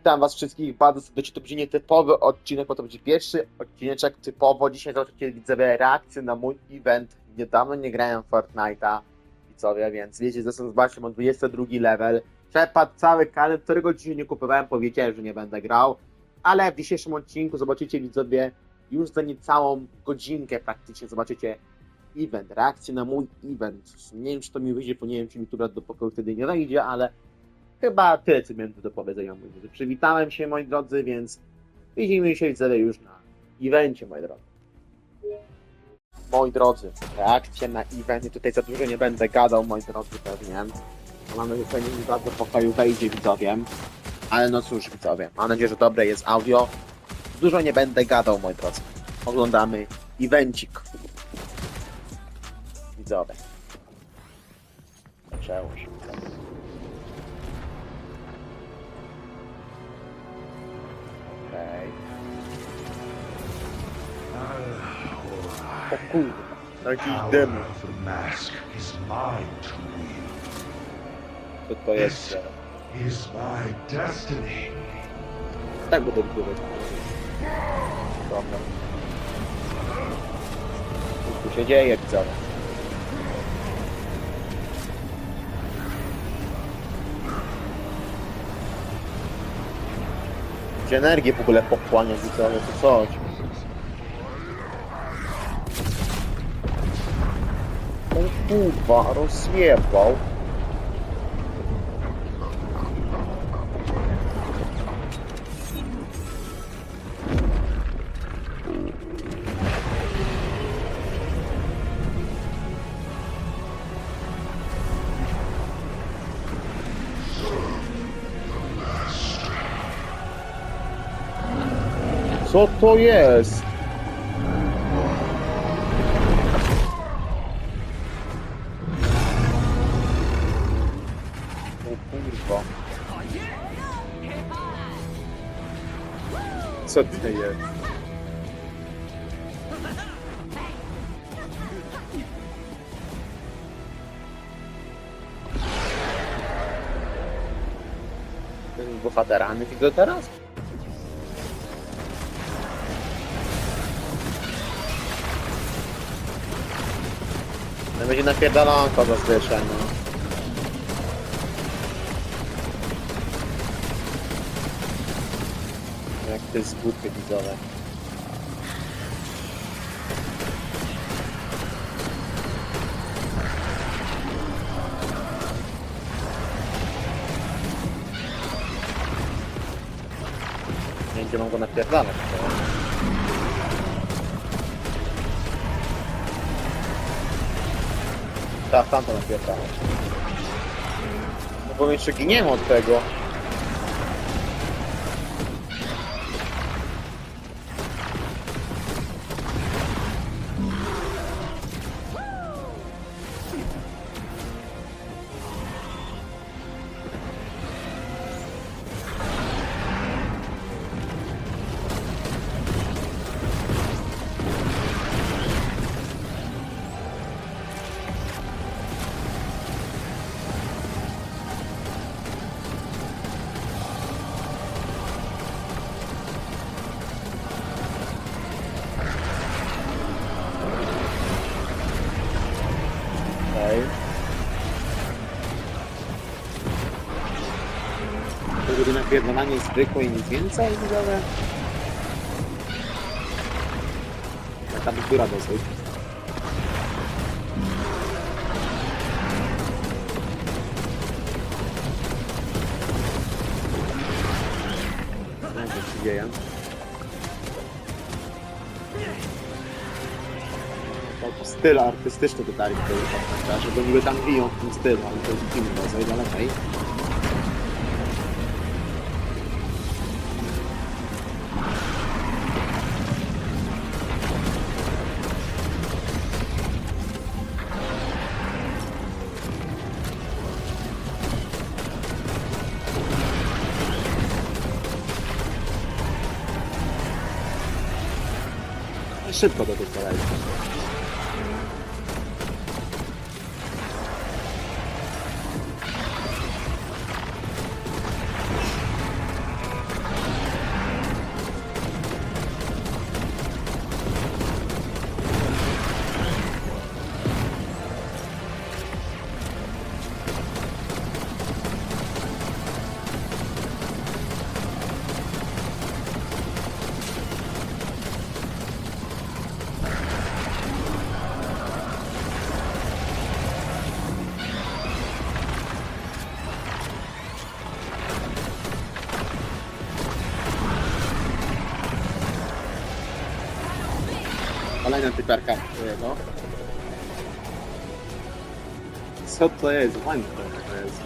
Witam was wszystkich bardzo serdecznie. To będzie nietypowy odcinek, bo to będzie pierwszy odcineczek typowo. Dzisiaj zobaczycie widzowie reakcję na mój event. Niedawno nie grałem Fortnite'a, widzowie, więc wiecie, zresztą zobaczcie, mam 22 level. Przepadł cały kalendar, którego dzisiaj nie kupowałem, powiedziałem, że nie będę grał. Ale w dzisiejszym odcinku zobaczycie widzowie już za niecałą godzinkę praktycznie zobaczycie event, reakcję na mój event. Nie wiem, czy to mi wyjdzie, bo nie wiem, czy mi tu do pokoju wtedy nie wejdzie, ale Chyba tyle, co miałem do powiedzenia. Przywitałem się, moi drodzy, więc widzimy się widzowie już na evencie, moi drodzy. Moi drodzy, reakcja na eventy. Tutaj za dużo nie będę gadał, moi drodzy, pewnie. Mam nadzieję, że mi bardzo pokoju wejdzie, widzowie. Ale no cóż, widzowie, mam nadzieję, że dobre jest audio. Dużo nie będę gadał, moi drodzy. Oglądamy evencik. Widzowie. Przełóż. widzowie. O kurwa, jakiś demon. Co to jest? Is my destiny. Tak będę wygrywać. Dobra. Co tu się dzieje, widzowie? Gdzie energię w ogóle pochłania, widzowie, to coś. Kurwa, rozjebał. Co to jest? Co to jest? Ten bohaterami teraz? To będzie napierdalanko zazwyczaj, no. Jak to jest widzowe. Nie wiem, gdzie mam go napierdalać. Tak, tamto napierdalać. No bo my jeszcze giniemy od tego. Napierdalanie zwykłe i nic więcej, widzowie? Taka bzdura dosyć. Wiem, co się dzieje. Styl artystyczny tego Fortnite'a, żeby niby tam biją w tym stylu, ale to jest inny rodzaj, ale okej. シップが出てないです Kolejna typiarka jego. Co to jest? Fajnie to jest.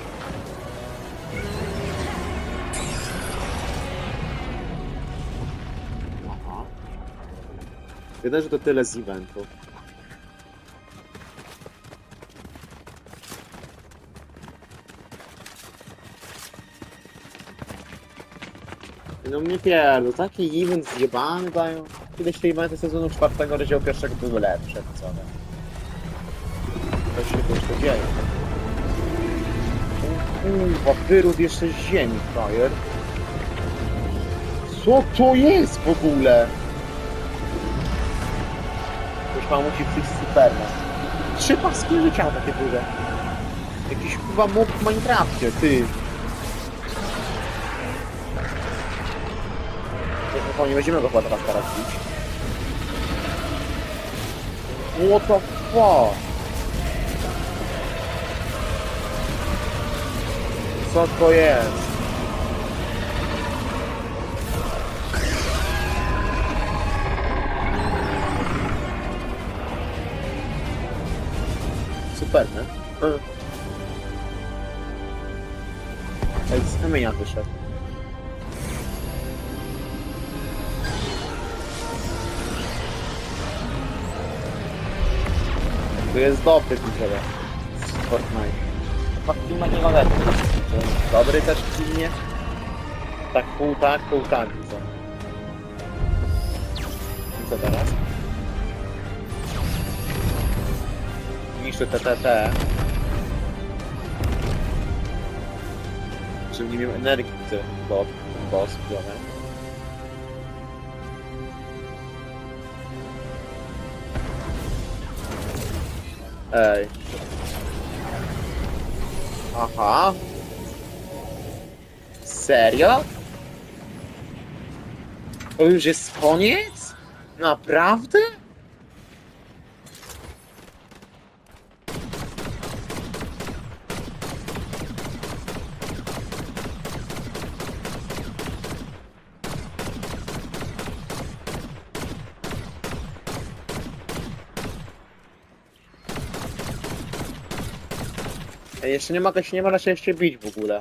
Aha. Widać, że to tyle z eventu. No mnie pierdol, taki event zjebany dają. Kiedyś te eventy sezonu czwartego, rozdziału pierwszego były lepsze, co nie? To się też to dzieje. Kurwa, wyród jeszcze z ziemi, frajer. Co to jest w ogóle? Już mam musi przyjść Superman. Trzy paski życia takie duże. Jakiś chyba mógł w Minecrafcie, ty. No nie będziemy go chyba teraz teraz bić. What the fuck? Co to jest? Super, nie? Mm. Ej, z kamienia wyszedł. To jest dobry widzowie. Fortnite. Faktycznie ma nie ma. Dobry też pilnie. Tak pół tak, pół tak widzę. I co teraz? Niszczy TTT. Żeby nie miał energii widzę, bo boss widzę. Ej. Aha. Serio? To już jest koniec? Naprawdę? Jeszcze nie mogę się, nie można się jeszcze bić w ogóle.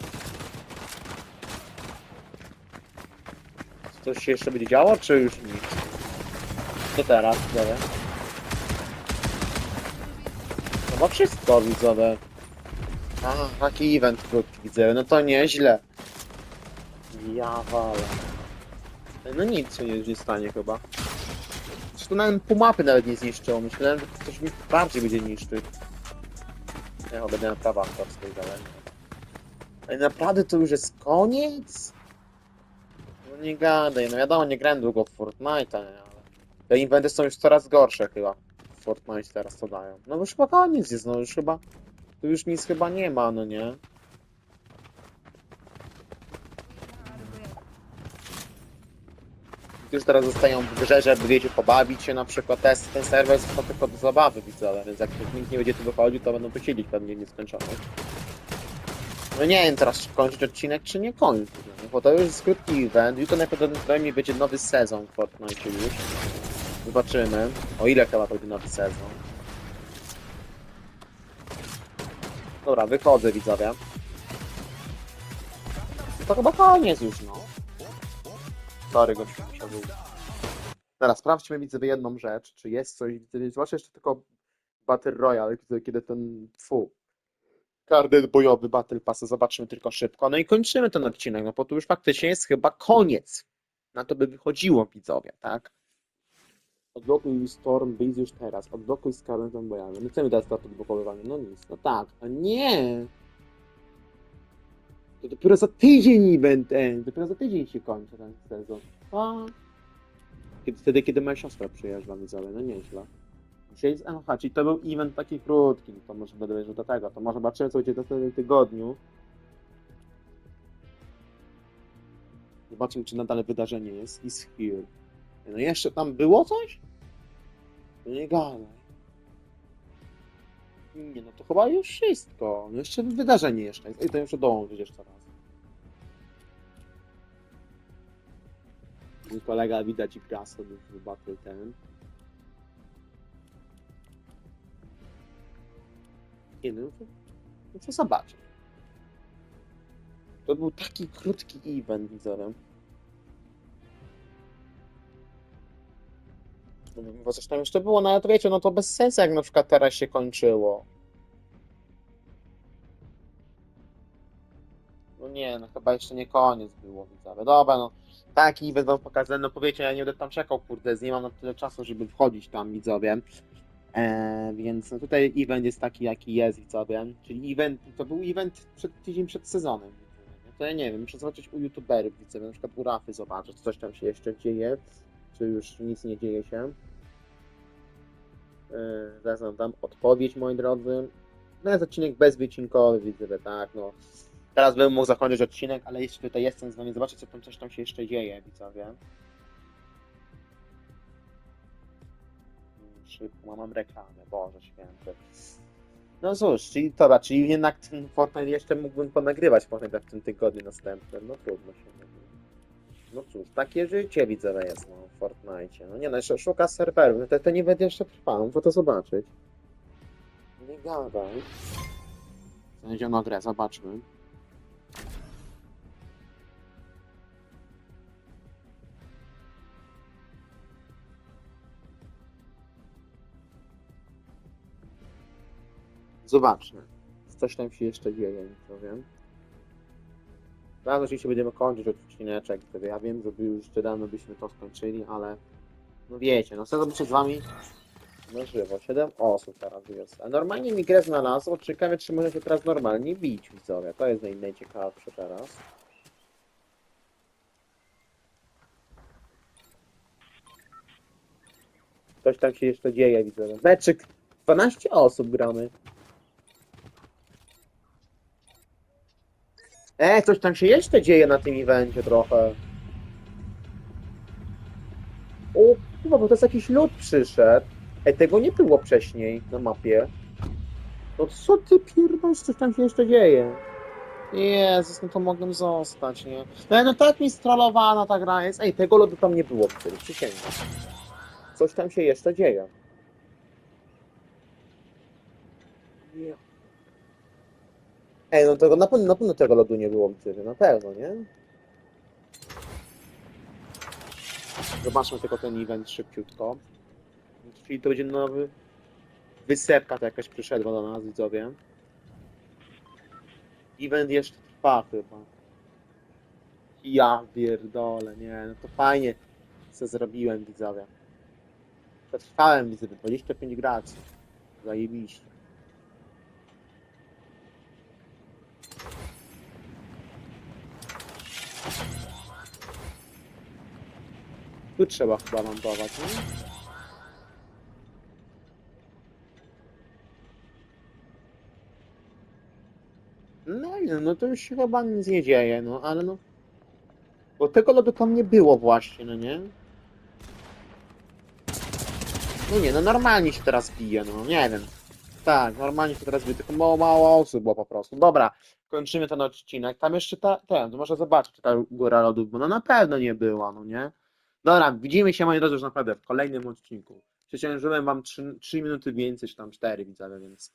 Coś się jeszcze będzie działo, czy już nic? Co teraz, widzowie? Chyba wszystko, widzowie. A, taki event krótki, widzowie, no to nieźle. Ja walę. Ej, No nic się nie, nie stanie chyba. Zresztą nawet pół mapy nawet nie zniszczyło. Myślałem, że coś mi bardziej będzie niszczyć. Ja będę na prawa aktorskiej dalej. Ale naprawdę to już jest koniec? No nie gadaj, no wiadomo, nie grałem długo w Fortnite'a, ale... Te inwenty są już coraz gorsze chyba. W Fortnite teraz to dają. No już chyba koniec jest, no już chyba... Tu już nic chyba nie ma, no nie? Już teraz zostają w grze, żeby wiecie, pobawić się na przykład. Ten, ten serwer jest to tylko do zabawy widzę, więc jak nikt nie będzie tu wychodził, to będą tu siedzieć pewnie nieskończoność. No nie wiem teraz, czy kończyć odcinek, czy nie kończyć, no, bo to już jest krótki event. Jutro najprawdopodobniej będzie nowy sezon w Fortnite już. Zobaczymy, o ile chyba będzie nowy sezon. Dobra, wychodzę widzowie. To chyba koniec już, no. Sorry, gościu był. Teraz sprawdźmy widzowie jedną rzecz, czy jest coś, zwłaszcza jeszcze tylko Battle Royale, kiedy ten, fu, karnet bojowy Battle Pass, zobaczymy tylko szybko. No i kończymy ten odcinek, no bo tu już faktycznie jest chyba koniec. Na to by wychodziło widzowie, tak? Odblokuj Storm Base już teraz, odblokuj Scarlet Bojowy. My chcemy teraz start odblokowywania, no nic, no tak, a nie! To dopiero za tydzień end, dopiero za tydzień się kończy ten sezon. A. Kiedy, wtedy, kiedy moja siostra przyjeżdża, widzowie, no nieźle. Dzisiaj, aha, czyli to był event taki krótki, to może będę wiedział do tego, to może zobaczymy co będzie w następnym tygodniu. Zobaczymy, czy nadal wydarzenie jest. Is here. No jeszcze tam było coś? No nie gadaj. Nie, no to chyba już wszystko. Jeszcze wydarzenie jeszcze. I to jeszcze dołączyć jeszcze raz. Mój kolega widać i gra sobie w Battle ten. Nie no, to, no to zobaczę. To był taki krótki event, widzorem. Bo coś tam jeszcze było, no ale to wiecie, no to bez sensu, jak na przykład teraz się kończyło. No nie, no chyba jeszcze nie koniec było, widzowie. Dobra, no taki event wam no powiecie, ja nie będę tam czekał, kurde, nie mam na tyle czasu, żeby wchodzić tam, widzowie. Eee, więc no tutaj event jest taki, jaki jest, widzowie. Czyli event, to był event przed, tydzień przed sezonem. to ja nie wiem, muszę zobaczyć u youtuberów, widzowie, na przykład u Rafy zobaczyć, czy coś tam się jeszcze dzieje, czy już nic nie dzieje się. Eee, zaraz wam dam odpowiedź, moi drodzy. No jest odcinek bezwycinkowy, widzowie, tak, no. Teraz bym mógł zakończyć odcinek, ale jeszcze tutaj jestem z wami, zobaczyć, co tam coś tam się jeszcze dzieje, widzowie. Szybko, mam reklamę, Boże święty. No cóż, czyli to, czyli jednak ten Fortnite jeszcze mógłbym ponagrywać Fortnite w tym tygodniu następnym, no trudno się mówi. No cóż, takie życie widzowie jest no, w Fortnite. No nie no, jeszcze szuka serwerów, to, to nie będzie jeszcze trwało, bo to zobaczyć. Nie gadaj. Znaleziono grę, zobaczmy. Zobaczmy. Coś tam się jeszcze dzieje, nie powiem. Teraz oczywiście będziemy kończyć odcineczek, wtedy ja wiem, że już dawno byśmy to skończyli, ale no wiecie, no chcę zobaczyć z wami na żywo. 7 osób teraz jest. A normalnie mi grę znalazło, ciekawe czy może się teraz normalnie bić widzowie. To jest naj- najciekawsze teraz. Coś tam się jeszcze dzieje, widzowie. Meczyk 12 osób gramy. E, coś tam się jeszcze dzieje na tym evencie trochę. O, chyba, bo to jest jakiś lud przyszedł. Ej, tego nie było wcześniej na mapie. No co ty pierdolisz, coś tam się jeszcze dzieje? Jezus, no to mogłem zostać, nie? No, no tak mi strollowana ta gra jest. Ej, tego lodu tam nie było wtedy, przysięgam. Coś tam się jeszcze dzieje. Nie. Ej, no tego, na, pewno, na pewno tego lodu nie było wtedy, na pewno, nie? Zobaczmy tylko ten event szybciutko. Czyli to będzie nowy... Wysepka to jakaś przyszedła do nas, widzowie. Event jeszcze trwa chyba. Ja pierdolę, nie, no to fajnie co zrobiłem, widzowie. Przetrwałem, widzowie, 25 graczy. Zajebiście. Tu trzeba chyba lądować, nie? No i no, no to już się chyba nic nie dzieje, no ale no. Bo tego lodu tam nie było właśnie, no nie? No nie, no normalnie się teraz bije, no nie wiem. Tak, normalnie się teraz bije, tylko mało, mało osób było po prostu. Dobra, kończymy ten odcinek. Tam jeszcze ta, ten, to może zobaczyć, czy ta góra lodów, bo no na pewno nie była, no nie? Dobra, widzimy się moi drodzy już naprawdę w kolejnym odcinku. Przeciążyłem wam 3, 3 minuty więcej, czy tam 4 widzowie, więc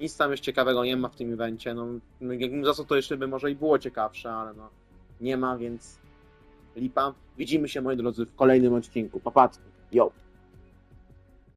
nic tam już ciekawego nie ma w tym evencie. No, no jakbym zasad to jeszcze by może i było ciekawsze, ale no nie ma, więc lipa. Widzimy się moi drodzy w kolejnym odcinku. Papatki. Yo!